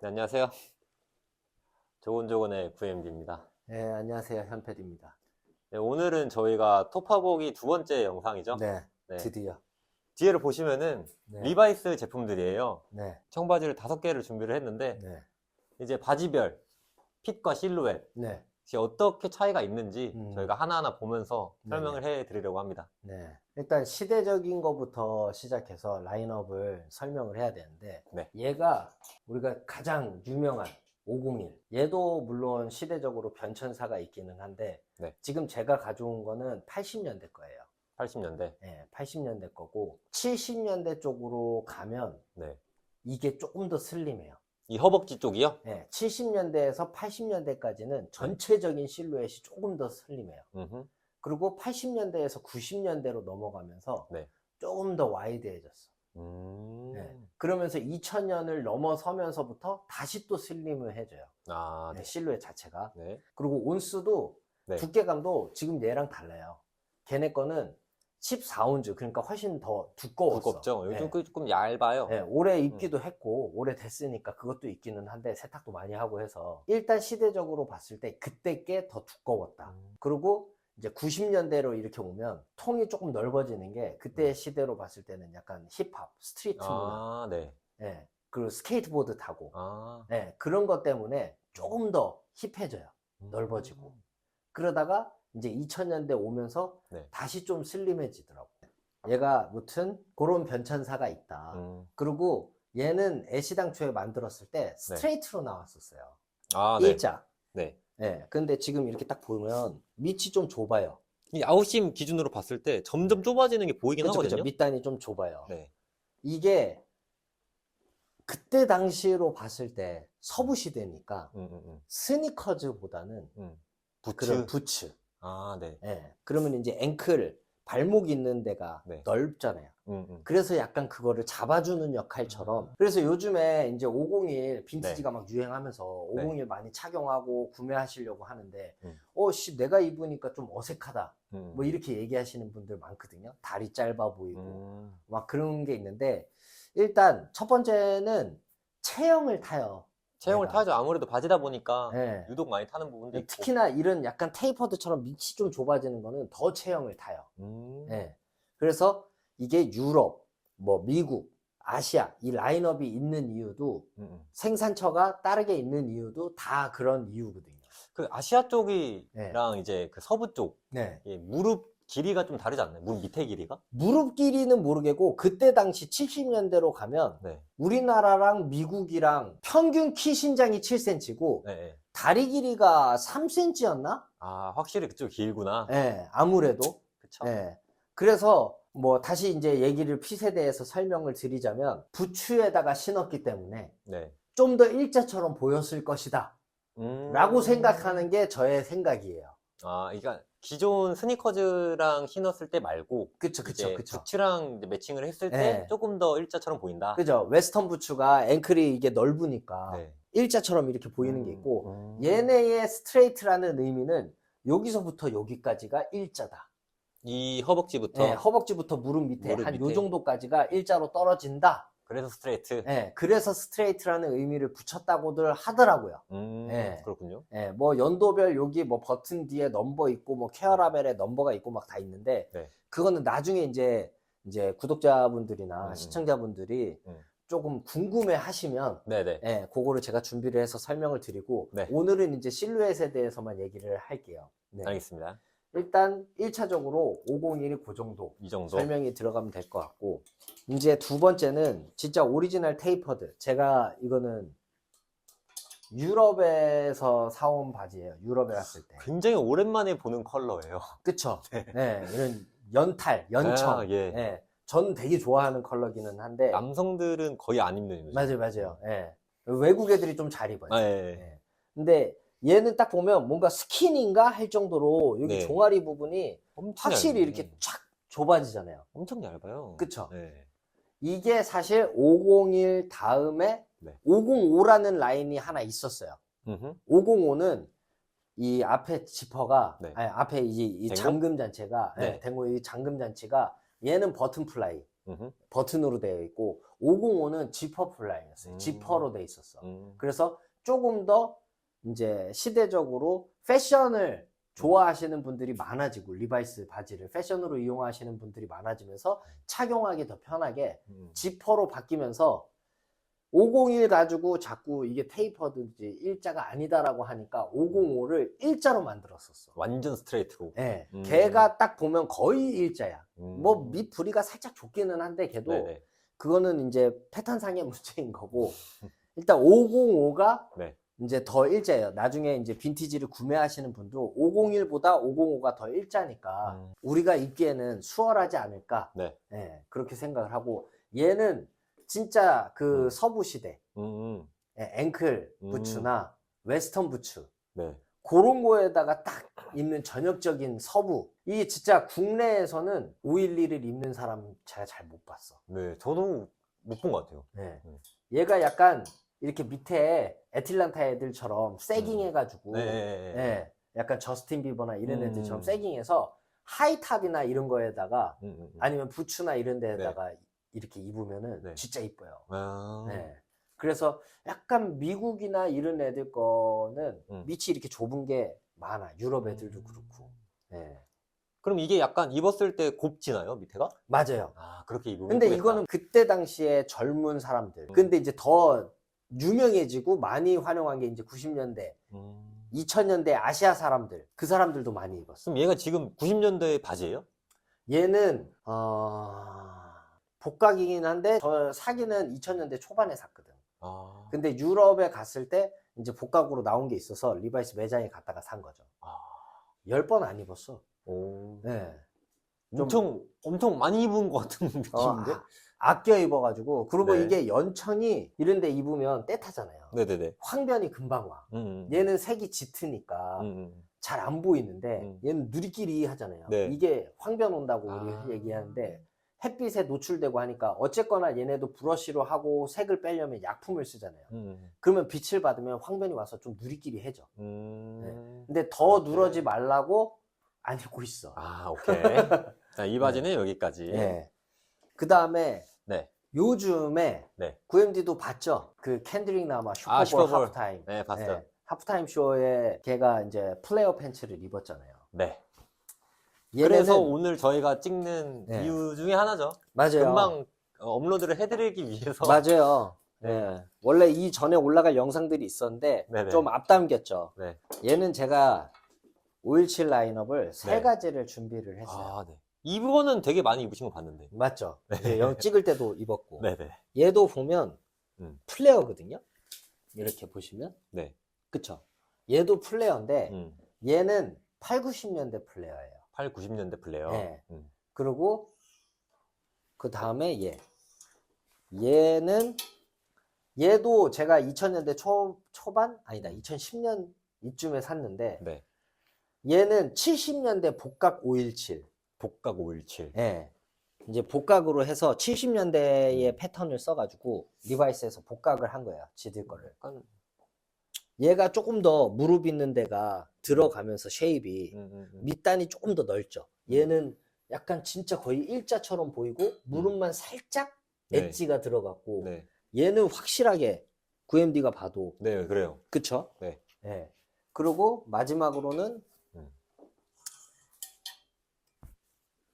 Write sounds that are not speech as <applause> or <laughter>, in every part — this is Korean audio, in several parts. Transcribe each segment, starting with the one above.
네, 안녕하세요. 조곤조곤의 구엠디입니다. 네, 안녕하세요. 현패디입니다. 네, 오늘은 저희가 토파보기 두 번째 영상이죠. 네, 네. 드디어. 뒤에를 보시면은 네, 리바이스 제품들이에요. 네, 청바지를 다섯 개를 준비를 했는데 네, 이제 바지별 핏과 실루엣 네, 어떻게 차이가 있는지 음. 저희가 하나하나 보면서. 설명을 해 드리려고 합니다. 네. 일단 시대적인 것부터 시작해서 라인업을 설명을 해야 되는데, 네. 얘가 우리가 가장 유명한 501. 얘도 물론 시대적으로 변천사가 있기는 한데, 네. 지금 제가 가져온 거는 80년대 거예요. 80년대. 네, 80년대 거고, 70년대 쪽으로 가면 네. 이게 조금 더 슬림해요. 이 허벅지 쪽이요? 네, 70년대에서 80년대까지는 전체적인 실루엣이 조금 더 슬림해요. 음흠. 그리고 80년대에서 90년대로 넘어가면서 네. 조금 더 와이드해졌어. 음. 네. 그러면서 2000년을 넘어서면서부터 다시 또 슬림을 해줘요. 아, 네, 네. 실루엣 자체가. 네. 그리고 온수도 네. 두께감도 지금 얘랑 달라요. 걔네 거는 14온즈, 그러니까 훨씬 더 두꺼웠어. 두껍죠? 요즘 네. 그 조금 얇아요. 네, 오래 입기도 했고 오래 됐으니까 그것도 있기는 한데 세탁도 많이 하고 해서 일단 시대적으로 봤을 때 그때 게 더 두꺼웠다. 음. 그리고 이제 90년대로 이렇게 오면 통이 조금 넓어지는 게 그때 음. 시대로 봤을 때는 약간 힙합, 스트리트 문화, 아, 네. 예, 그리고 스케이트보드 타고 아. 예, 그런 것 때문에 조금 더 힙해져요. 넓어지고. 그러다가 이제 2000년대 오면서 네. 다시 좀 슬림해지더라고. 얘가 무튼 그런 변천사가 있다. 음. 그리고 얘는 애시당초에 만들었을 네. 때 스트레이트로 나왔었어요. 아, 네. 일자. 네. 예. 근데 지금 이렇게 딱 보면 밑이 좀 좁아요. 이 아웃심 기준으로 봤을 때 점점 좁아지는 게 보이긴 그쵸, 그쵸. 하거든요. 밑단이 좀 좁아요. 네. 이게 그때 당시로 봤을 때 서부 시대니까 음, 음, 음. 스니커즈보다는 음. 부츠. 그런 부츠. 아, 네. 예. 그러면 이제 앵클 발목 있는 데가 네. 넓잖아요. 음, 음. 그래서 약간 그거를 잡아주는 역할처럼. 그래서 요즘에 이제 501 빈티지가 막 유행하면서 네. 501 많이 착용하고 구매하시려고 하는데, 음. 어, 씨, 내가 입으니까 좀 어색하다. 음. 뭐 이렇게 얘기하시는 분들 많거든요. 다리 짧아 보이고. 음. 막 그런 게 있는데, 일단 첫 번째는 체형을 타요. 체형을 내가. 타죠. 아무래도 바지다 보니까 예. 유독 많이 타는 부분도 있고. 특히나 이런 약간 테이퍼드처럼 밑이 좀 좁아지는 거는 더 체형을 타요. 음. 예. 그래서 이게 유럽, 뭐 미국, 아시아 이 라인업이 있는 이유도 음, 음. 생산처가 다르게 있는 이유도 다 그런 이유거든요. 그 아시아 쪽이랑 이제 그 서부 쪽 네. 이 무릎 길이가 좀 다르지 않나요? 무릎 밑에 길이가? 무릎 길이는 모르겠고 그때 당시 70년대로 가면 네. 우리나라랑 미국이랑 평균 키 신장이 7cm고 네, 네. 다리 길이가 3cm였나? 아, 확실히 그쪽 길구나. 예, 아무래도. 그쵸. 예. 그래서 뭐 다시 이제 얘기를 핏에 대해서 설명을 드리자면 부추에다가 신었기 때문에 네. 좀 더 일자처럼 보였을 것이다. 음. 라고 생각하는 게 저의 생각이에요. 아, 그러니까 기존 스니커즈랑 신었을 때 말고 그쵸, 그쵸, 이제 그쵸. 부츠랑 이제 매칭을 했을 때 네. 조금 더 일자처럼 보인다. 그죠. 웨스턴 부츠가 앵클이 이게 넓으니까 네. 일자처럼 이렇게 보이는 게 음, 있고 음. 얘네의 스트레이트라는 의미는 여기서부터 여기까지가 일자다. 이 허벅지부터 예, 허벅지부터 무릎 밑에 무릎 한 요 밑에. 정도까지가 일자로 떨어진다. 그래서 스트레이트. 예, 그래서 스트레이트라는 의미를 붙였다고들 하더라고요. 음, 네. 그렇군요. 예, 뭐 연도별 여기 뭐 버튼 뒤에 넘버 있고 뭐 케어 라벨에 넘버가 있고 막 다 있는데 네. 그거는 나중에 이제 이제 구독자분들이나 음. 시청자분들이 음. 조금 궁금해 하시면 네네. 예, 그거를 제가 준비를 해서 설명을 드리고 네. 오늘은 이제 실루엣에 대해서만 얘기를 할게요. 네. 알겠습니다. 일단 1차적으로 501이 그 정도 이 정도. 설명이 들어가면 될 것 같고 이제 두 번째는 진짜 오리지널 테이퍼드 제가 이거는 유럽에서 사온 바지예요 유럽에 갔을 때 굉장히 오랜만에 보는 컬러예요. 그쵸 <laughs> 네. 이런 연탈 연청 아, 예. 네. 전 되게 좋아하는 컬러기는 한데 남성들은 거의 안 입는. 맞아요 맞아요 예. 외국 애들이 좀 잘 입어요 아, 예, 예. 네. 근데 얘는 딱 보면 뭔가 스킨인가 할 정도로 여기 네. 종아리 부분이 엄청 확실히 얇네. 이렇게 쫙 좁아지잖아요 엄청 얇아요. 그쵸. 네. 이게 사실 501 다음에 네. 505라는 라인이 하나 있었어요. 음흠. 505는 이 앞에 지퍼가 네. 아니 앞에 이, 이 댕고? 잠금 장치가 네. 네. 댕고 이 잠금 장치가 얘는 버튼 플라이, 음흠. 버튼으로 되어 있고 505는 지퍼 플라이였어요. 음. 지퍼로 되어 있었어. 음. 그래서 조금 더 이제 시대적으로 패션을 좋아하시는 분들이 많아지고 리바이스 바지를 패션으로 이용하시는 분들이 많아지면서 착용하기 더 편하게 음. 지퍼로 바뀌면서 501 가지고 자꾸 이게 테이퍼든지 일자가 아니다라고 하니까 505를 일자로 만들었었어. 완전 스트레이트로. 예. 음. 걔가 딱 보면 거의 일자야. 음. 뭐 밑 부리가 살짝 좁기는 한데 걔도 네네. 그거는 이제 패턴상의 <laughs> 문제인 거고 <laughs> 일단 505가 네. 이제 더 일자예요. 나중에 이제 빈티지를 구매하시는 분도 501보다 505가 더 일자니까 음. 우리가 입기에는 수월하지 않을까. 네. 예, 그렇게 생각을 하고 얘는 진짜 그 음. 서부 시대 음, 음. 예, 앵클 음. 부츠나 웨스턴 부츠 네. 그런 거에다가 딱 입는 전형적인 서부 이게 진짜 국내에서는 511을 입는 사람 제가 잘 못 봤어. 네. 저도 못 본 것 같아요. 네. 음. 얘가 약간 이렇게 밑에 애틀란타 애들처럼 세깅 음. 해가지고 네. 예, 약간 저스틴 비버나 이런 음. 애들처럼 세깅해서 하이탑이나 이런 거에다가 음, 음, 음. 아니면 부츠나 이런 데에다가 이렇게 입으면은 네. 진짜 이뻐요. 아. 네. 그래서 약간 미국이나 이런 애들 거는 음. 밑이 이렇게 좁은 게 많아. 유럽 애들도 그렇고. 네. 그럼 이게 약간 입었을 때 곱지나요, 밑에가? 맞아요. 아, 그렇게 입으면. 근데 이쁘겠다. 이거는 그때 당시에 젊은 사람들. 음. 근데 이제 더 유명해지고 많이 활용한 게 이제 90년대, 음. 2000년대 아시아 사람들. 그 사람들도 많이 입었어. 그럼 얘가 지금 90년대 바지예요? 얘는, 어, 복각이긴 한데, 저 사기는 2000년대 초반에 샀거든. 아. 근데 유럽에 갔을 때 이제 복각으로 나온 게 있어서 리바이스 매장에 갔다가 산 거죠. 아. 열번안 입었어. 오. 네. 좀- 엄청, 엄청 많이 입은 것 같은 어, 느낌인데? 아, 아껴 입어가지고. 그리고 네. 이게 연천이 이런 데 입으면 때타잖아요. 네네네. 황변이 금방 와. 음, 음. 얘는 색이 짙으니까 음, 음. 잘 안 보이는데 음. 얘는 누리끼리 하잖아요. 네. 이게 황변 온다고 우리 아. 얘기하는데 햇빛에 노출되고 하니까 어쨌거나 얘네도 브러쉬로 하고 색을 빼려면 약품을 쓰잖아요. 음, 그러면 빛을 받으면 황변이 와서 좀 누리끼리 해져. 음. 근데 더 그렇게. 누러지 말라고 안 입고 있어. 아, 오케이. <laughs> 자, 이 바지는 여기까지. 예. 그 다음에 네. 요즘에 네. 9MD도 봤죠? 그 캔드릭 라마 슈퍼볼, 아, 슈퍼볼. 하프타임. 네, 봤어요. 예. 하프타임 쇼에 걔가 이제 플레어 팬츠를 입었잖아요. 네. 그래서 오늘 저희가 찍는 네. 이유 중에 하나죠. 맞아요. 금방 어, 업로드를 해드리기 위해서. 맞아요. <laughs> 네. 예. 원래 이 전에 올라갈 영상들이 있었는데 네네. 좀 앞당겼죠. 네. 얘는 제가 517 라인업을 세 네. 가지를 준비를 했어요. 아, 네. 이거는 되게 많이 입으신 거 봤는데. 맞죠? 이제 영 찍을 때도 입었고. 네네. 얘도 보면 음. 플레어거든요. 이렇게 보시면. 네. 그쵸? 얘도 플레어인데 음. 얘는 8, 90년대 플레어예요. 8, 90년대 플레이어. 네. 음. 그리고 그 다음에 얘. 얘는 얘도 제가 2000년대 초 초반 아니다 2010년 이쯤에 샀는데 네. 얘는 70년대 복각 517. 복각 517. 예. 이제 복각으로 해서 70년대의 패턴을 써가지고 리바이스에서 복각을 한 거예요. 지들 거를. 약간, 얘가 조금 더 무릎 있는 데가 들어가면서 쉐입이 음, 음, 음. 밑단이 조금 더 넓죠. 얘는 약간 진짜 거의 일자처럼 보이고 무릎만 살짝 네. 엣지가 들어갔고 네. 얘는 확실하게 9MD가 봐도 네, 그래요. 그쵸? 네. 예. 그리고 마지막으로는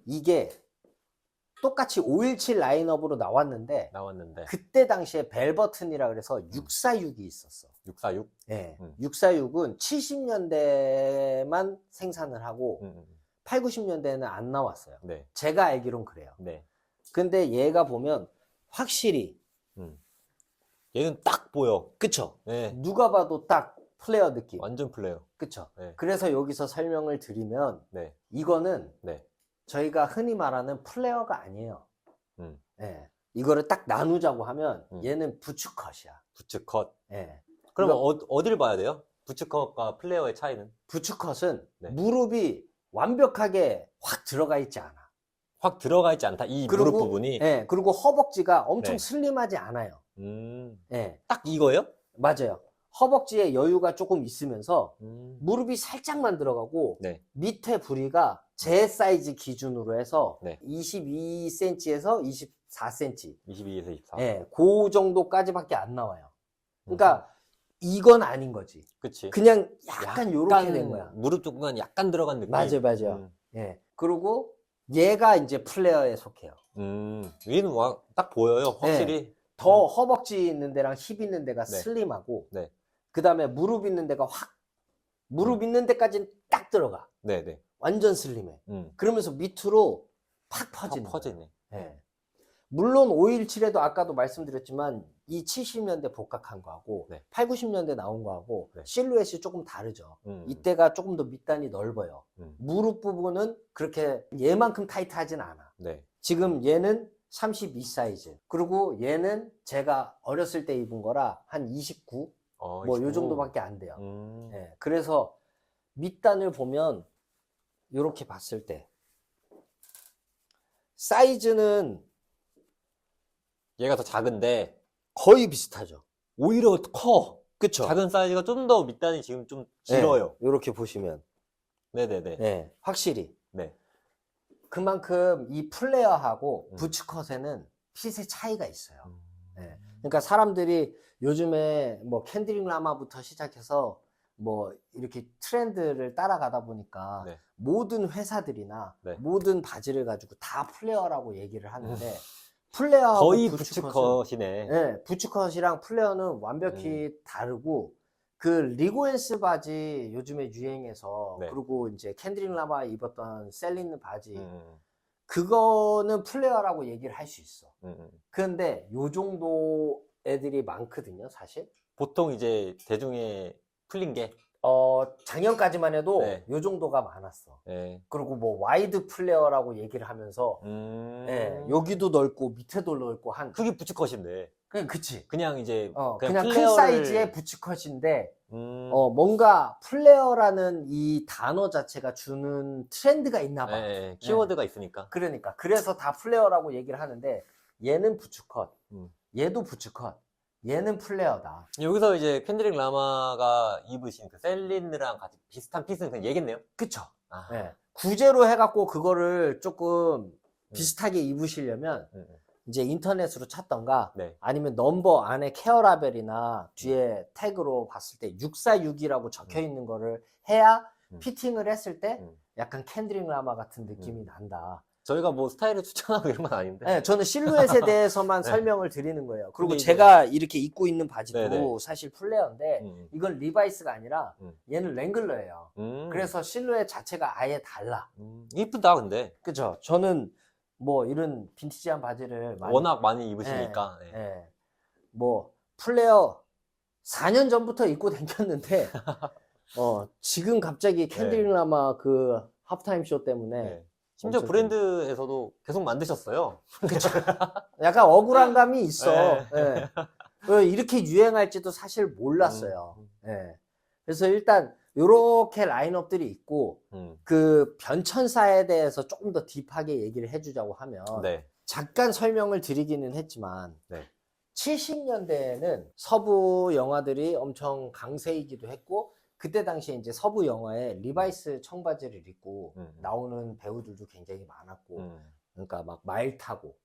이게 똑같이 517 라인업으로 나왔는데 나왔는데. 그때 당시에 벨버튼이라 그래서 646이 있었어. 646. 예. 음. 646은 70년대만 생산을 하고 음, 음. 8, 90년대에는 안 나왔어요. 네. 제가 알기론 그래요. 네. 근데 얘가 보면 확실히 음. 얘는 딱 보여. 그쵸? 네. 누가 봐도 딱 플레어 느낌. 완전 플레이어. 그쵸? 네. 그래서 여기서 설명을 드리면 네. 이거는 네. 저희가 흔히 말하는 플레어가 아니에요. 음. 예. 이거를 딱 나누자고 하면 음. 얘는 부츠컷이야. 부츠컷. 예. 그러면 이거- 어, 어딜 봐야 돼요? 부츠컷과 플레이어의 차이는? 부츠컷은 네. 무릎이 완벽하게 확 들어가 있지 않아. 확 들어가 있지 않다. 이 그리고- 무릎 부분이. 예. 그리고 허벅지가 엄청 네. 슬림하지 않아요. 음. 예. 딱 이거예요? 맞아요. 허벅지에 여유가 조금 있으면서 음. 무릎이 살짝만 들어가고 네. 밑에 부리가 제 사이즈 기준으로 해서 네. 22cm에서 24cm. 22에서 24. 예, 그 정도까지밖에 안 나와요. 그러니까 이건 아닌 거지. 그치. 그냥 약간 요렇게 된 거야. 무릎 쪽만 약간 들어간 느낌. 맞아요, 맞아요. 음. 예. 그리고 얘가 이제 플레어에 속해요. 음, 얘는 와, 딱 보여요. 확실히. 더 허벅지 있는 데랑 힙 있는 데가 네. 슬림하고 네. 그 다음에 무릎 있는 데가 확 무릎 있는 데까지는 딱 들어가. 네, 네. 완전 슬림해. 음. 그러면서 밑으로 팍팍 퍼지는. 퍼지네. 예. 물론 517에도 아까도 말씀드렸지만 이 70년대 복각한 거하고 네. 8, 90년대 나온 거하고 네. 실루엣이 조금 다르죠. 음. 이때가 조금 더 밑단이 넓어요. 음. 무릎 부분은 그렇게 얘만큼 타이트하진 않아. 네. 지금 얘는 32 사이즈. 그리고 얘는 제가 어렸을 때 입은 거라 한 29? 어, 뭐요 29. 정도밖에 안 돼요. 음. 예, 그래서 밑단을 보면 이렇게 봤을 때 사이즈는 얘가 더 작은데 거의 비슷하죠. 오히려 커. 그쵸? 작은 사이즈가 좀 더 밑단이 지금 좀 길어요. 이렇게 보시면 네, 네, 네. 예, 확실히 네. 그만큼 이 플레어하고 음. 부츠컷에는 핏의 차이가 있어요. 음. 네. 그러니까 사람들이 요즘에 뭐 캔드링 라마부터 시작해서 뭐 이렇게 트렌드를 따라가다 보니까 네. 모든 회사들이나 네. 모든 바지를 가지고 다 플레어라고 얘기를 하는데 플레어하고 거의 부츠컷이네. 네, 부츠컷이랑 플레어는 완벽히 음. 다르고 그 리고엔스 바지 요즘에 유행해서 네. 그리고 이제 캔드링 라마 입었던 셀린 바지 음, 그거는 플레어라고 얘기를 할 수 있어. 음, 음. 그런데 요 정도 애들이 많거든요, 사실. 보통 이제 대중에 풀린 게, 어, 작년까지만 해도 네. 요 정도가 많았어. 예. 그리고 뭐 와이드 플레어라고 얘기를 하면서 음. 예, 여기도 넓고 밑에도 넓고 한 그게 부츠컷인데. 그냥 그치. 그냥 이제 어, 그냥, 큰 플레어를- 사이즈의 부츠컷인데 음. 어, 뭔가 플레어라는 이 단어 자체가 주는 트렌드가 있나 봐. 예, 예. 키워드가 있으니까. 그러니까 그래서 다 플레어라고 얘기를 하는데 얘는 부츠컷, 음. 얘도 부츠컷, 얘는 플레어다. 여기서 이제 캔드릭 라마가 입으신 그 셀린느랑 같이 비슷한 핏은 그냥 얘겠네요. 그쵸? 아. 예. 구제로 해갖고 그거를 조금 비슷하게 입으시려면 음, 음. 이제 인터넷으로 찾던가 네. 아니면 넘버 안에 케어 라벨이나 뒤에 태그로 봤을 때 646이라고 적혀 있는 거를 해야 음. 피팅을 했을 때 음. 약간 캔드링 라마 같은 느낌이 난다. 저희가 뭐 스타일을 추천하고 이런 건 아닌데. 네, 저는 실루엣에 <laughs> 대해서만 네. 설명을 드리는 거예요. 그리고 근데 이제- 제가 이렇게 입고 있는 바지도 네네. 사실 플레어인데 음, 이건 리바이스가 아니라 음. 얘는 랭글러예요. 음. 그래서 실루엣 자체가 아예 달라. 음, 이쁘다 근데 그죠? 저는 뭐 이런 빈티지한 바지를 많이 워낙 많이 입으시니까. 예. 예. 뭐 플레어 4년 전부터 입고 다녔는데 <laughs> 어, 지금 갑자기 캔드링 라마 그 하프타임 쇼 때문에 네. 심지어 엄청 브랜드에서도 계속 만드셨어요. <laughs> 약간 억울한 감이 있어. 네. 예. 왜 이렇게 유행할지도 사실 몰랐어요. 음, 예. 그래서 일단 요렇게 라인업들이 있고 음. 그 변천사에 대해서 조금 더 딥하게 얘기를 해주자고 하면 네. 잠깐 설명을 드리기는 했지만 네. 70년대에는 서부 영화들이 엄청 강세이기도 했고 그때 당시에 이제 서부 영화에 리바이스 청바지를 입고 음. 나오는 배우들도 굉장히 많았고 음. 그러니까 막 말 타고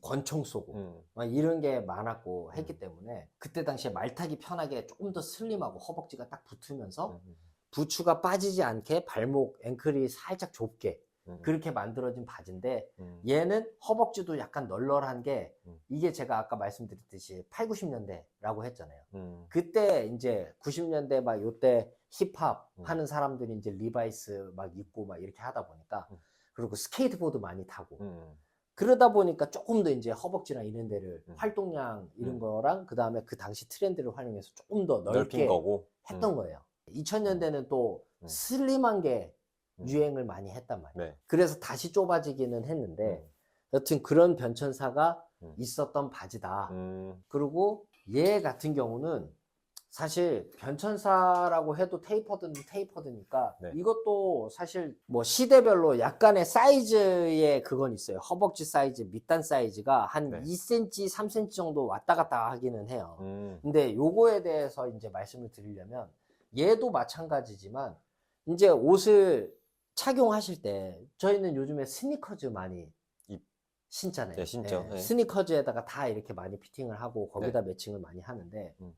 권총 쏘고 음. 막 이런 게 많았고 했기 음. 때문에 그때 당시에 말 타기 편하게 조금 더 슬림하고 허벅지가 딱 붙으면서 음. 부추가 빠지지 않게 발목 앵클이 살짝 좁게 음. 그렇게 만들어진 바지인데 음. 얘는 허벅지도 약간 널널한 게 음. 이게 제가 아까 말씀드렸듯이 8, 90년대라고 했잖아요. 음. 그때 이제 90년대 막 요때 힙합 음. 하는 사람들이 이제 리바이스 막 입고 막 이렇게 하다 보니까 음. 그리고 스케이트보드 많이 타고 음. 그러다 보니까 조금 더 이제 허벅지나 이런 데를 음. 활동량 이런 음. 거랑 그 다음에 그 당시 트렌드를 활용해서 조금 더 넓게. 했던 거예요. 2000년대는 또 음. 슬림한 게 음. 유행을 많이 했단 말이에요. 네. 그래서 다시 좁아지기는 했는데 음. 여튼 그런 변천사가 음. 있었던 바지다. 음. 그리고 얘 같은 경우는 사실 변천사라고 해도 테이퍼드는 테이퍼드니까 네. 이것도 사실 뭐 시대별로 약간의 사이즈의 그건 있어요. 허벅지 사이즈, 밑단 사이즈가 한 네. 2cm, 3cm 정도 왔다 갔다 하기는 해요. 음. 근데 요거에 대해서 이제 말씀을 드리려면 얘도 마찬가지지만 이제 옷을 착용하실 때 저희는 요즘에 스니커즈 많이 입- 신잖아요. 네, 신죠. 예, 네. 스니커즈에다가 다 이렇게 많이 피팅을 하고 거기다 매칭을 많이 하는데 음.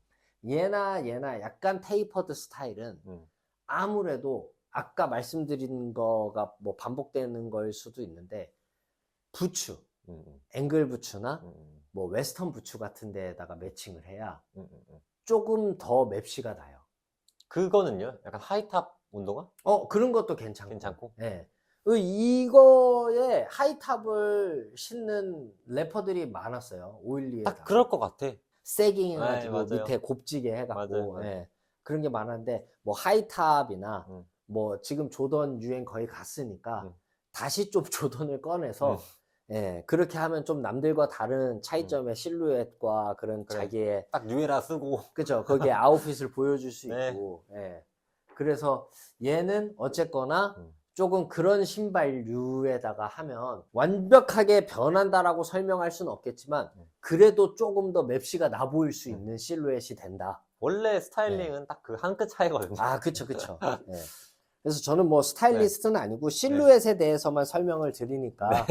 얘나 얘나 약간 테이퍼드 스타일은 음. 아무래도 아까 말씀드린 거가 뭐 반복되는 걸 수도 있는데 부츠, 음, 음, 앵글 부츠나 음, 음, 뭐 웨스턴 부츠 같은 데에다가 매칭을 해야 음, 음, 음. 조금 더 맵시가 나요. 그거는요? 약간 하이탑 운동화? 어, 그런 것도 괜찮고. 괜찮고? 예. 그 이거에 하이탑을 신는 래퍼들이 많았어요. 오일리에다. 딱 그럴 것 같아. 세깅 해가지고 네. 밑에 곱지게 해갖고 맞아요. 예. 그런 게 많았는데 뭐 하이탑이나 음. 뭐 지금 조던 유행 거의 갔으니까 음. 다시 좀 <laughs> 조던을 꺼내서 음. 예 그렇게 하면 좀 남들과 다른 차이점의 실루엣과 그런 그래. 자기의 딱 뉴에라 쓰고. 그죠 거기에 <laughs> 아웃핏을 보여줄 수 네. 있고 예 그래서 얘는 어쨌거나 음. 조금 그런 신발류에다가 하면 완벽하게 변한다라고 설명할 수는 없겠지만 음. 그래도 조금 더 맵시가 나 보일 수 음. 있는 실루엣이 된다. 원래 스타일링은 딱그 한 끗 차이거든요. 네. 아, 그쵸, 그쵸. 예. <laughs> 그래서 저는 뭐 스타일리스트는 아니고 실루엣에 대해서만 설명을 드리니까.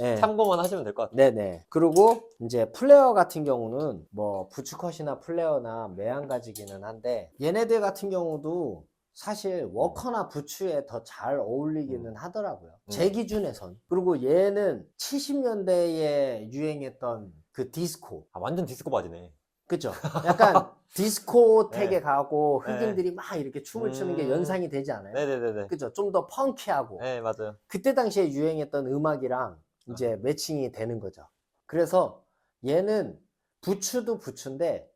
예. 참고만 하시면 될 것 같아요. 네네. 그리고 이제 플레어 같은 경우는 뭐 부츠컷이나 플레어나 매한 가지기는 한데 얘네들 같은 경우도 사실 워커나 부츠에 더 잘 어울리기는 하더라고요. 제 음. 기준에선. 그리고 얘는 70년대에 유행했던 그 디스코. 아, 완전 디스코 바지네. 그죠? 약간 <laughs> 디스코텍에 네. 가고 네. 흑인들이 막 이렇게 춤을 추는 게 음. 연상이 되지 않아요? 네네네네. 그죠? 좀 더 펑키하고. 네, 맞아요. 그때 당시에 유행했던 음악이랑 이제 매칭이 되는 거죠. 그래서 얘는 부츠도 부츠인데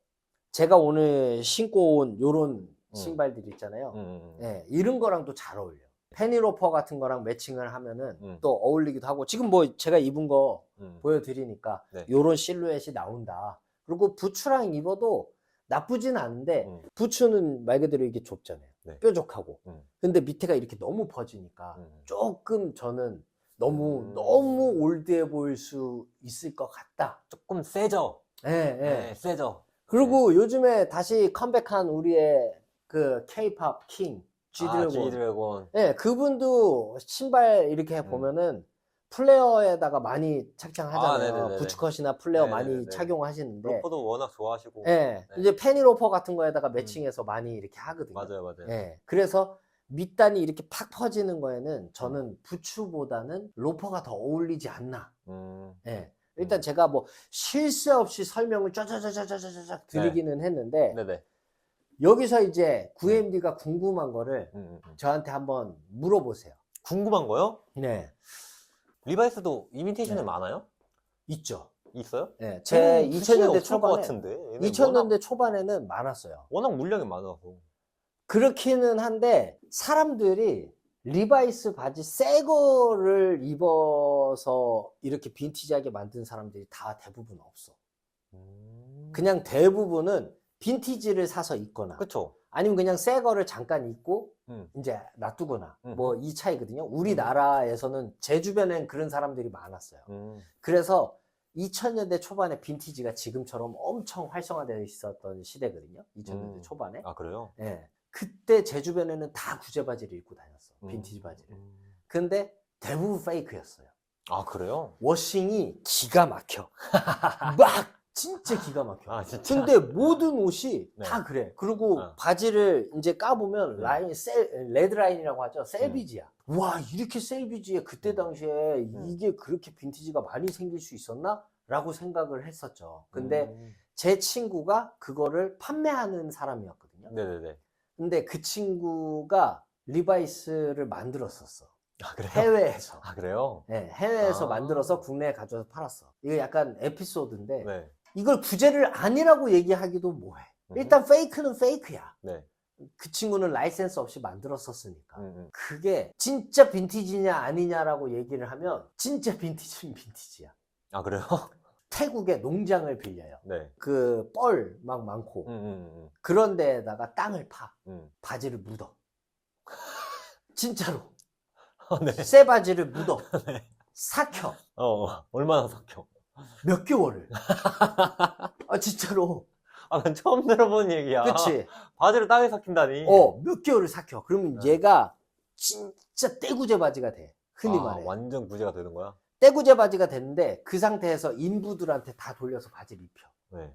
제가 오늘 신고 온 요런 신발들 있잖아요. 음, 음, 음. 예, 이런 거랑 또 잘 어울려. 페니로퍼 같은 거랑 매칭을 하면은 음. 또 어울리기도 하고 지금 뭐 제가 입은 거 음. 보여드리니까 네. 요런 실루엣이 나온다. 그리고 부츠랑 입어도 나쁘진 않은데 음. 부츠는 말 그대로 이게 좁잖아요. 네. 뾰족하고. 음. 근데 밑에가 이렇게 너무 퍼지니까 음. 조금 저는 너무 음. 너무 올드해 보일 수 있을 것 같다. 조금 세죠? 예, 예. 네, 세죠? 그리고 요즘에 다시 컴백한 우리의 그 K-pop 킹 아, G드래곤. G드래곤. 예, 그분도 신발 이렇게 음. 보면은 플레어에다가 많이 착장하잖아요. 아, 네네네네. 부츠컷이나 플레어 많이 네네네. 착용하시는데. 로퍼도 워낙 좋아하시고. 예, 네. 이제 페니로퍼 같은 거에다가 매칭해서 많이 이렇게 하거든요. 맞아요, 맞아요. 예, 그래서 밑단이 이렇게 팍 퍼지는 거에는 저는 부츠보다는 로퍼가 더 어울리지 않나. 음. 예. 일단 제가 뭐쉴새 없이 설명을 쫙쫙쫙쫙쫙쫙 드리기는 했는데 네네. 여기서 이제 9MD가 궁금한 거를 음, 음, 음. 저한테 한번 물어보세요. 궁금한 거요? 네, 리바이스도 이미테이션이 네. 많아요? 있죠. 있어요? 네, 제 음, 수준이 2000년대 없을 것 초반에 같은데. 얘는 2000년대 초반에는 많았어요. 워낙, 워낙 물량이 많아서. 그렇기는 한데 사람들이 리바이스 바지 새 거를 입어서 이렇게 빈티지하게 만든 사람들이 다 대부분 없어. 음. 그냥 대부분은 빈티지를 사서 입거나 그쵸. 아니면 그냥 새 거를 잠깐 입고 음. 이제 놔두거나 음. 뭐 이 차이거든요. 우리나라에서는 제 주변엔 그런 사람들이 많았어요. 음. 그래서 2000년대 초반에 빈티지가 지금처럼 엄청 활성화되어 있었던 시대거든요. 2000년대 음. 초반에. 아, 그래요? 예. 그때 제 주변에는 다 구제 바지를 입고 다녔어. 음. 빈티지 바지를. 음. 근데 대부분 페이크였어요. 아, 그래요? 워싱이 기가 막혀. <laughs> 막 진짜 기가 막혀. 아, 진짜? 근데 모든 옷이 네. 다 그래. 그리고 어. 바지를 이제 까보면 네. 라인 셀 레드 라인이라고 하죠. 셀비지야. 와 이렇게 셀비지에 그때 음. 당시에 음. 이게 그렇게 빈티지가 많이 생길 수 있었나? 라고 생각을 했었죠. 근데 음. 제 친구가 그거를 판매하는 사람이었거든요. 네네네. 근데 그 친구가 리바이스를 만들었었어. 아, 그래요? 해외에서. 아, 그래요? 네, 해외에서 아. 만들어서 국내에 가져와서 팔았어. 이거 약간 에피소드인데 네. 이걸 구제를 아니라고 얘기하기도 뭐해. 음. 일단 페이크는 페이크야. 네. 그 친구는 라이센스 없이 만들었었으니까. 음, 음. 그게 진짜 빈티지냐 아니냐라고 얘기를 하면 진짜 빈티지는 빈티지야. 아, 그래요? <laughs> 태국에 농장을 빌려요. 네. 그 뻘 막 많고 음, 음, 그런 데에다가 땅을 파 음. 음. 바지를 묻어. <laughs> 진짜로 아, <laughs> 네. 새 바지를 묻어 삭혀 어, 어, 얼마나 삭혀? 몇 개월을. <laughs> 아 진짜로. 아, 난 처음 들어본 얘기야. 그치? 바지를 땅에 삭힌다니. 어, 몇 개월을 삭혀. 그러면 네. 얘가 진짜 떼구제 바지가 돼. 흔히 아, 말해. 완전 구제가 되는 거야? 떼구제 바지가 됐는데 그 상태에서 인부들한테 다 돌려서 바지를 입혀. 네.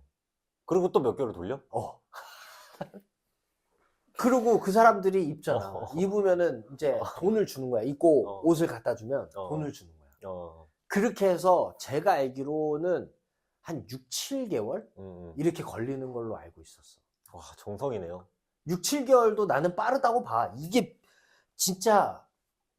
그리고 또 몇 개월 돌려? 어. 그리고 그 사람들이 입잖아. 어. 입으면은 이제 돈을 주는 거야. 입고 어. 옷을 갖다 주면 어. 돈을 주는 거야. 어. 그렇게 해서 제가 알기로는 한 6, 7개월? 음, 음. 이렇게 걸리는 걸로 알고 있었어. 와, 정성이네요. 6, 7개월도 나는 빠르다고 봐. 이게 진짜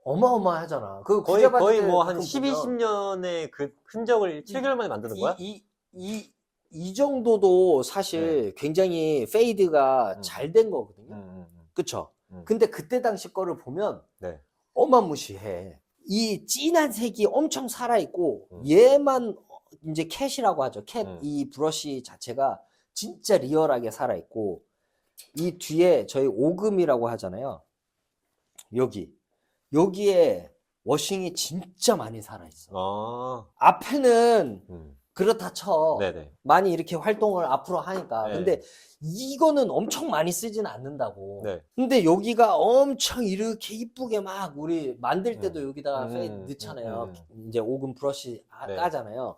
어마어마하잖아. 그 거의, 거의 뭐한 가끔 12, 보면 10년의 그 흔적을 7개월 만에 만드는 거야? 이, 이, 이, 이 정도도 사실 굉장히 페이드가 네. 음. 잘된 거거든요. 음, 음, 음. 그쵸? 음. 근데 그때 당시 거를 보면 네. 어마무시해. 이 진한 색이 엄청 살아있고 음. 얘만 이제 캣이라고 하죠. 캣 음. 이 브러쉬 자체가 진짜 리얼하게 살아있고 이 뒤에 저희 오금이라고 하잖아요. 여기 여기에 워싱이 진짜 많이 살아있어. 아, 앞에는 음. 그렇다 쳐. 네네. 많이 이렇게 활동을 앞으로 하니까. 네. 근데 이거는 엄청 많이 쓰지는 않는다고. 네. 근데 여기가 엄청 이렇게 이쁘게 막 우리 만들 때도 여기다가 음, 페이 음, 넣잖아요. 음, 이제 오금 브러쉬 하- 네. 까잖아요.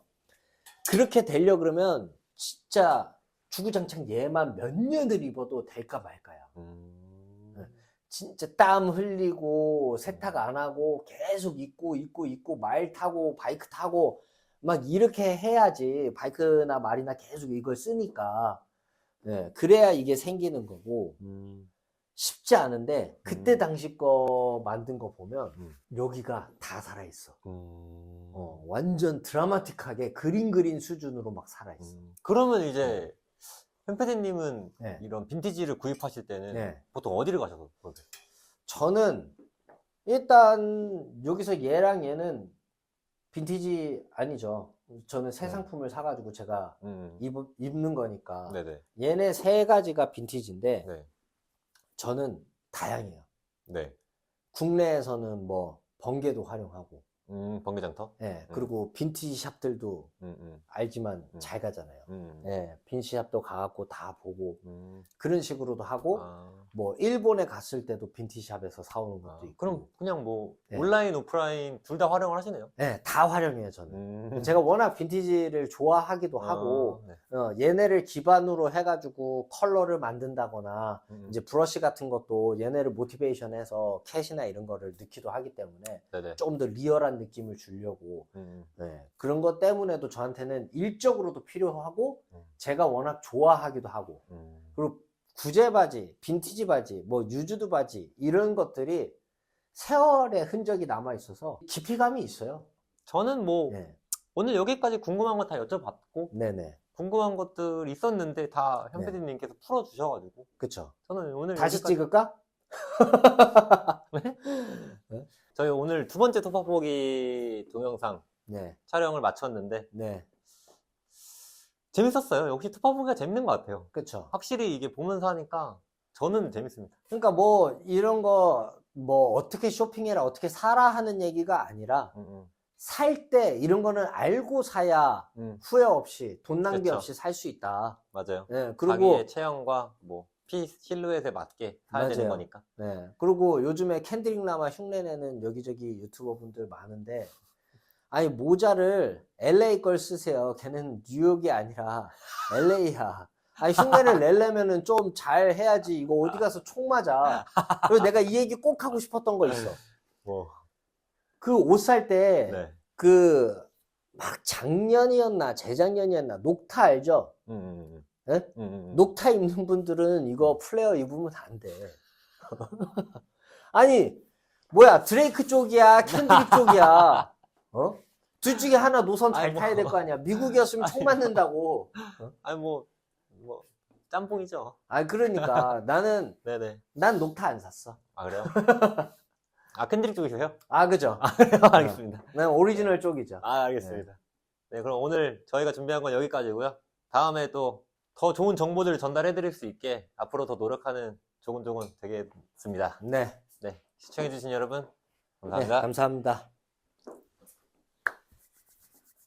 그렇게 되려 그러면 진짜 주구장창 얘만 몇 년을 입어도 될까 말까야. 음. 네. 진짜 땀 흘리고 세탁 안 하고 계속 입고 입고 입고 말 타고 바이크 타고 막 이렇게 해야지 바이크나 말이나 계속 이걸 쓰니까 네, 그래야 이게 생기는 거고 음. 쉽지 않은데 그때 음. 당시 거 만든 거 보면 음. 여기가 다 살아있어 음. 어, 완전 드라마틱하게 그림 그린 수준으로 막 살아있어 음. 그러면 이제 현패디님은 네. 이런 빈티지를 구입하실 때는 네. 보통 어디를 가셔서 보세요? 저는 일단 여기서 얘랑 얘는 빈티지 아니죠. 저는 새 네. 상품을 사가지고 제가 음. 입, 입는 거니까. 네네. 얘네 세 가지가 빈티지인데 네. 저는 다양해요. 네. 국내에서는 뭐 번개도 활용하고, 음, 번개장터? 예, 그리고 빈티지 샵들도 음, 음, 알지만 음. 잘 가잖아요. 음. 예, 빈티지 샵도 가갖고 다 보고 음. 그런 식으로도 하고, 아. 뭐 일본에 갔을 때도 빈티지 샵에서 사오는 것도 아, 있고. 그럼 그냥 뭐 네. 온라인, 오프라인 둘 다 활용을 하시네요. 예, 다 활용해요 저는. 음. 제가 워낙 빈티지를 좋아하기도 하고 아, 네. 어, 얘네를 기반으로 해가지고 컬러를 만든다거나 음, 이제 브러쉬 같은 것도 얘네를 모티베이션해서 캣이나 이런 거를 넣기도 하기 때문에 네네. 좀더 리얼한 느낌을 주려고 음, 네, 그런 것 때문에도 저한테는 일적으로도 필요하고 음. 제가 워낙 좋아하기도 하고 음. 그리고 구제 바지, 빈티지 바지, 뭐 유즈드 바지 이런 것들이 세월의 흔적이 남아 있어서 깊이감이 있어요. 저는 뭐 네, 오늘 여기까지 궁금한 거 다 여쭤봤고 네네, 궁금한 것들 있었는데 다 네. 현PD님께서 풀어주셔가지고 그쵸. 저는 오늘 다시 여기까지- 찍을까? 저희 오늘 두 번째 토파보기 동영상 네, 촬영을 마쳤는데 네, 재밌었어요. 역시 토파보기가 재밌는 것 같아요. 그쵸. 확실히 이게 보면서 하니까 저는 재밌습니다. 그러니까 뭐 이런 거 뭐 어떻게 쇼핑해라 어떻게 사라 하는 얘기가 아니라 음, 살때 이런 거는 알고 사야 음, 음, 후회 없이 돈 낭비 그쵸. 없이 살 수 있다. 맞아요. 네, 그리고 자기의 체형과 뭐 피 실루엣에 맞게 사야 되는 맞아요. 거니까. 네, 그리고 요즘에 캔드릭 라마 흉내내는 여기저기 유튜버 분들 많은데 아니 모자를 LA 걸 쓰세요. 걔는 뉴욕이 아니라 LA야. 아니 흉내를 내려면은 좀 잘 해야지. 이거 어디 가서 총 맞아. 그리고 내가 이 얘기 꼭 하고 싶었던 거 있어. 뭐, 그 옷 살 때 네. 그 막 작년이었나 재작년이었나 녹타 알죠? 음, 음, 예? 음, 음, 음. 녹타 입는 분들은 이거 플레어 입으면 안 돼. <laughs> 아니 뭐야 드레이크 쪽이야 캔드릭 <laughs> 쪽이야? 어? 둘 중에 하나 노선 잘 아니, 뭐. 타야 될 거 아니야. 미국이었으면 <laughs> 총 맞는다고. 아니 뭐, 뭐 짬뽕이죠. 아 그러니까 나는 네네. 난 녹타 안 샀어. 아 그래요? 아 캔드릭 쪽이세요? 아 그죠? 알겠습니다. 난 오리지널 쪽이죠. 아 알겠습니다. 네 그럼 오늘 저희가 준비한 건 여기까지고요. 다음에 또 더 좋은 정보들을 전달해드릴 수 있게 앞으로 더 노력하는 조곤조곤 되겠습니다. 네. 네 시청해주신 여러분 네 감사합니다. 감사합니다.